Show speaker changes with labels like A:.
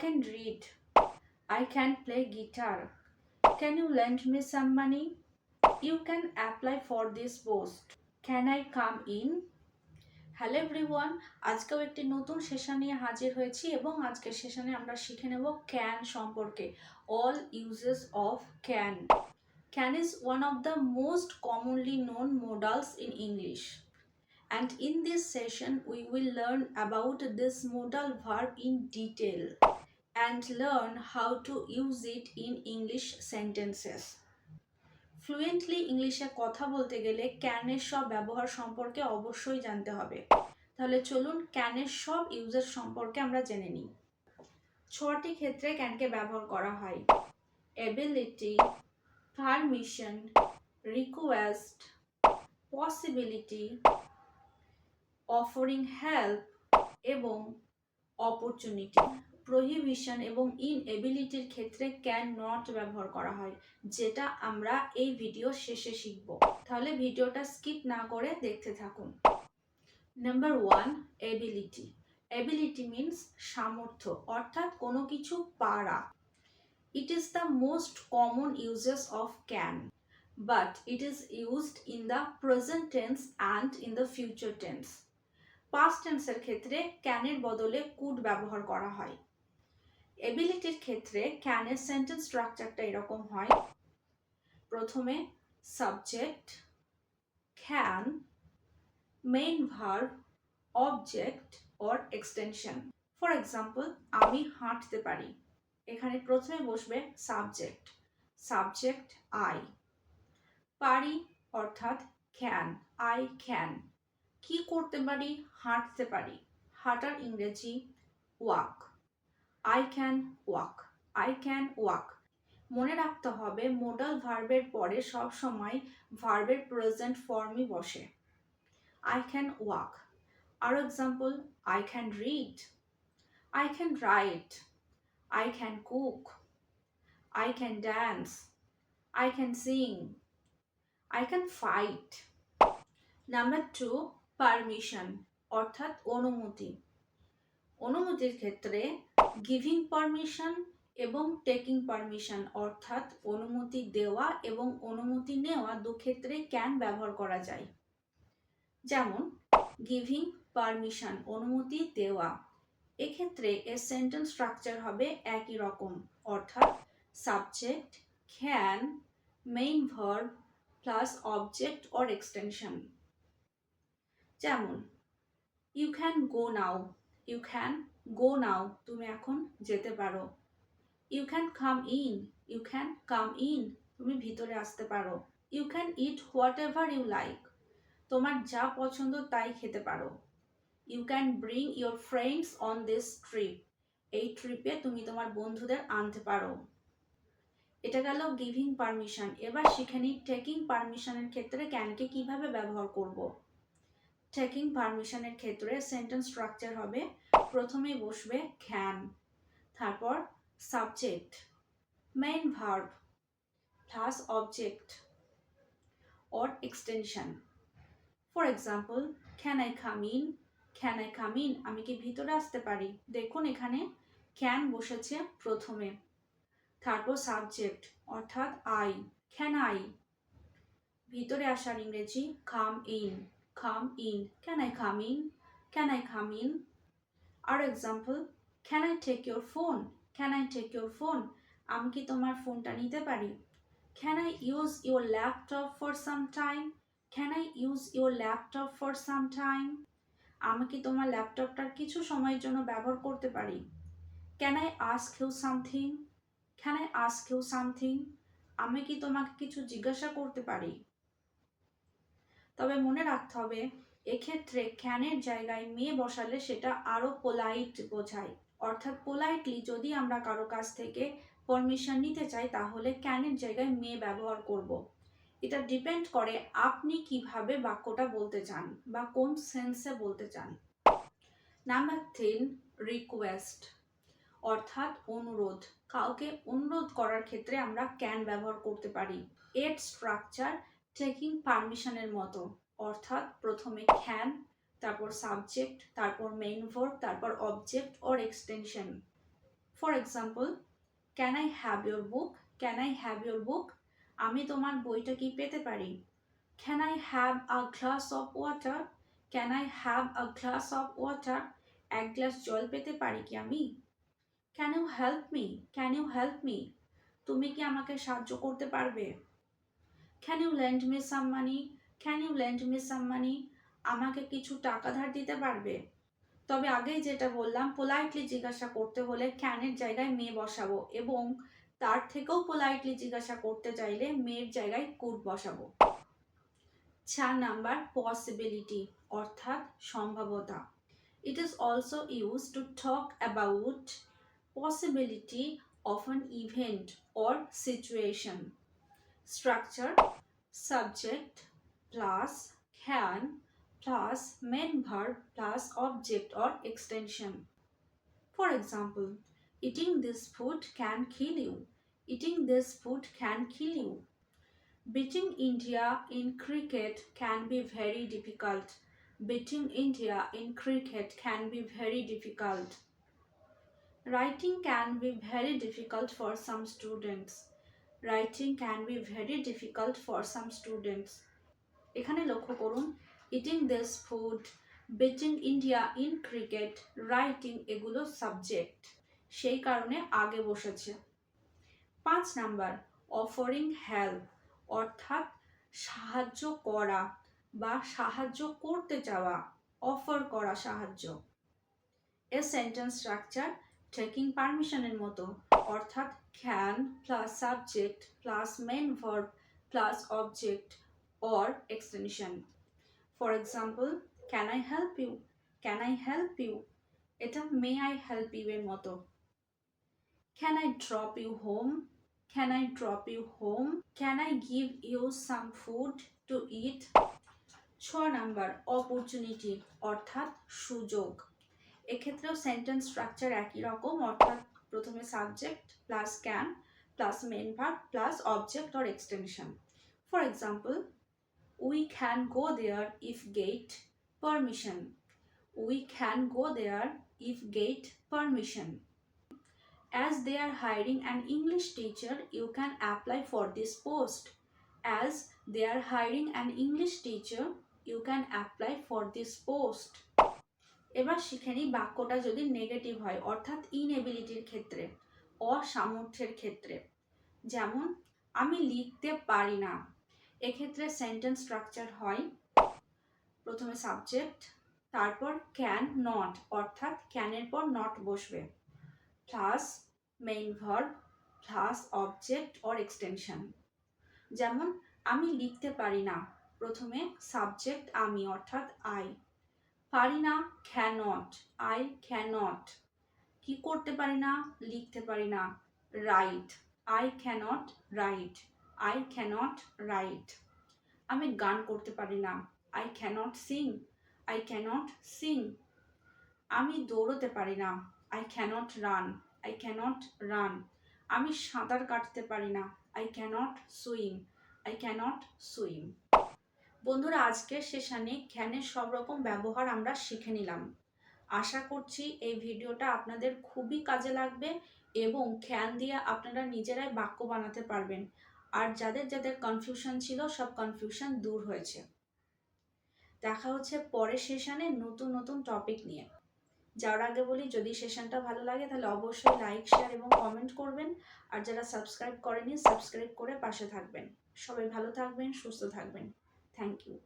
A: can read. I can play guitar. Can you lend me some money? You can apply for this post. Can I come in? Hello everyone আজকেও একটি নতুন session নিয়ে হাজির হয়েছি এবং আজকের সেশানে আমরা শিখে নেব ক্যান সম্পর্কে all uses of can can is one of the most commonly known modals in English and in this session we will learn about this modal verb in detail and learn how to use it in English sentences. Fluently ইংলিশে কথা বলতে গেলে ক্যানের সব ব্যবহার সম্পর্কে অবশ্যই জানতে হবে। তাহলে চলুন ক্যানের সব ইউজের সম্পর্কে আমরা জেনে নিই। ছটি ক্ষেত্রে ক্যানকে ব্যবহার করা হয়। Ability permission request possibility offering help এবং অপরচুনিটি প্রহিবিশন এবং ইনএবিলিটির ক্ষেত্রে ক্যান নট ব্যবহার করা হয়, যেটা আমরা এই ভিডিও শেষে শিখব। তাহলে ভিডিওটা স্কিপ না করে দেখতে থাকুন। Number one ability ability means সামর্থ্য, অর্থাৎ কোনো কিছু পারা। It is the most common uses of can but it is used in the present tense and in the future tense past টেন্সের ক্ষেত্রে ক্যানের বদলে কুড ব্যবহার করা হয়। এবিলিটির ক্ষেত্রে ক্যানের সেন্টেন্স স্ট্রাকচারটা এরকম হয়। প্রথমে subject can main verb object or extension for example আমি হাঁটতে পারি। এখানে প্রথমে বসবে সাবজেক্ট সাবজেক্ট আই পারি, অর্থাৎ ক্যান আই ক্যান কি করতে পারি? হাঁটতে পারি। হাঁটার ইংরেজি walk. I can walk I can walk মনে রাখতে হবে মোডাল ভার্বের পরে সব সময় ভার্বের প্রেজেন্ট ফর্মই বসে। I can walk R example I can read I can write I can cook I can dance I can sing I can fight number two permission অর্থাৎ অনুমতি। অনুমতির ক্ষেত্রে গিভিং পারমিশন এবং টেকিং পারমিশন অর্থাৎ অনুমতি দেওয়া এবং অনুমতি নেওয়া দু ক্ষেত্রে ক্যান ব্যবহার করা যায়। যেমন গিভিং পারমিশন অনুমতি দেওয়া। এক্ষেত্রে এর সেন্টেন্স স্ট্রাকচার হবে একই রকম, অর্থাৎ subject can main verb plus object or extension যেমন you can go now you can go now তুমি এখন যেতে পারো। You can come in you can come in তুমি ভিতরে আসতে পারো। You can eat whatever you like তোমার যা পছন্দ তাই খেতে পারো। You can bring your friends on this trip এই ট্রিপে তুমি তোমার বন্ধুদের আনতে পারো। এটা গেল গিভিং পারমিশন এবার শিখে নিই টেকিং পারমিশনের ক্ষেত্রে ক্যানকে কীভাবে ব্যবহার করব। টেকিং পারমিশনের ক্ষেত্রে সেন্টেন্স স্ট্রাকচার হবে প্রথমে বসবে ক্যান তারপর subject main verb plus object or extension for example can I come in can I come in আমি কি ভিতরে আসতে পারি? দেখুন এখানে ক্যান বসেছে প্রথমে। তারপর সাবজেক্ট অর্থাৎ আই ক্যান আই ভিতরে আসার ইংরেজি come in come in can I come in can I come in R example can I take your phone can I take your phone আমি কি তোমার ফোনটা নিতে পারি? Can I use your laptop for some time can I use your laptop for some time আমি কি তোমার ল্যাপটপটার কিছু সময়ের জন্য ব্যবহার করতে পারি? Can I ask you something can I ask you something আমি কি তোমাকে কিছু জিজ্ঞাসা করতে পারি? তবে মনে রাখতে হবে এক্ষেত্রে ক্যানের জায়গায় মেয়ে বসালে সেটা আরও পোলাইট বোঝায়। অর্থাৎ পোলাইটলি যদি আমরা কারও কাছ থেকে পারমিশন নিতে চাই, তাহলে ক্যানের জায়গায় মেয়ে ব্যবহার করব। এটা ডিপেন্ড করে আপনি কীভাবে বাক্যটা বলতে চান বা কোন সেন্সে বলতে চান। নাম্বার তিন রিকোয়েস্ট অর্থাৎ অনুরোধ। কাউকে অনুরোধ করার ক্ষেত্রে আমরা ক্যান ব্যবহার করতে পারি। এর স্ট্রাকচার টেকিং পারমিশনের মতো। অর্থাৎ প্রথমে ক্যান তারপর সাবজেক্ট তারপর মেইন ভার্ব তারপর object or extension for example can I have your book can I have your book আমি তোমার বইটা কি পেতে পারি? Can I have a glass of water can I have a glass of water এক glass জল পেতে পারি কি আমি? Can you help me can you help me তুমি কি আমাকে সাহায্য করতে পারবে? Can you lend me some money can you lend me some money আমাকে কিছু টাকা ধার দিতে পারবে? তবে আগেই যেটা বললাম পোলাইটলি জিজ্ঞাসা করতে হলে ক্যানের জায়গায় মেয়ে বসাবো এবং তার থেকেও পোলাইটলি জিজ্ঞাসা করতে চাইলে মেয়ের জায়গায় কুড বসাবো। চার নাম্বার পসিবিলিটি অর্থাৎ সম্ভাবতা। It is also use to talk about possibility of an event or situation structure subject plus can plus main verb plus object or extension. For example, eating this food can kill you. Eating this food can kill you. Beating India in cricket can be very difficult. Beating India in cricket can be very difficult. Writing can be very difficult for some students. Writing can be very difficult for some students. এখানে লক্ষ্য করুন eating this food beating India in cricket writing এগুলো subject সেই কারণে আগে বসেছে। পাঁচ number offering help অর্থাৎ সাহায্য করা বা সাহায্য করতে চাওয়া অফার করা সাহায্য। এ সেন্টেন্স স্ট্রাকচার টেকিং পারমিশনের মতো, অর্থাৎ can plus subject plus main verb plus object or extension for example can I help you can I help you এটা মে আই হেল্প ইউ এর মতো। Can I drop you home can I drop you home can I give you some food to eat ছ number opportunity অর্থাৎ সুযোগ। এক্ষেত্রেও sentence structure একই রকম, অর্থাৎ প্রথমে subject plus can plus main verb plus object or extension for example we can go there if get permission we can go there if get permission As they are hiring an English teacher, you can apply for this post. As they are hiring an English teacher, you can apply for this post. এবার শিখে নিই বাক্যটা যদি negative হয় অর্থাৎ ইনএবিলিটির ক্ষেত্রে অসামর্থ্যের ক্ষেত্রে যেমন আমি লিখতে পারি না এক্ষেত্রে সেন্টেন্স স্ট্রাকচার হয়, প্রথমে সাবজেক্ট তারপর ক্যান নট অর্থাৎ ক্যানের পর নট বসবে plus main verb plus object or extension যেমন আমি লিখতে পারি না, প্রথমে সাবজেক্ট আমি, অর্থাৎ আই পারি না ক্যানট আই ক্যানট কি করতে পারি না, লিখতে পারি না write I cannot write I cannot write আমি গান করতে পারি না। I cannot sing I cannot sing আমি দৌড়তে পারি না। I cannot run I cannot run আমি সাঁতার কাটতে পারি না। I cannot swim I cannot swim বন্ধুরা, আজকের সেশানে খ্যানের সব রকম ব্যবহার আমরা শিখে নিলাম। আশা করছি এই ভিডিওটা আপনাদের খুবই কাজে লাগবে এবং খ্যান দিয়ে আপনারা নিজেরাই বাক্য বানাতে পারবেন। আর যাদের যাদের কনফিউশন ছিল, সব কনফিউশন দূর হয়েছে। দেখা হচ্ছে পরের সেশনে নতুন নতুন টপিক নিয়ে। যাওয়ার আগে বলি, যদি সেশনটা ভালো লাগে, তাহলে অবশ্যই লাইক শেয়ার এবং কমেন্ট করবেন। আর যারা সাবস্ক্রাইব করেনি সাবস্ক্রাইব করে পাশে থাকবেন। সবাই ভালো থাকবেন, সুস্থ থাকবেন। Thank you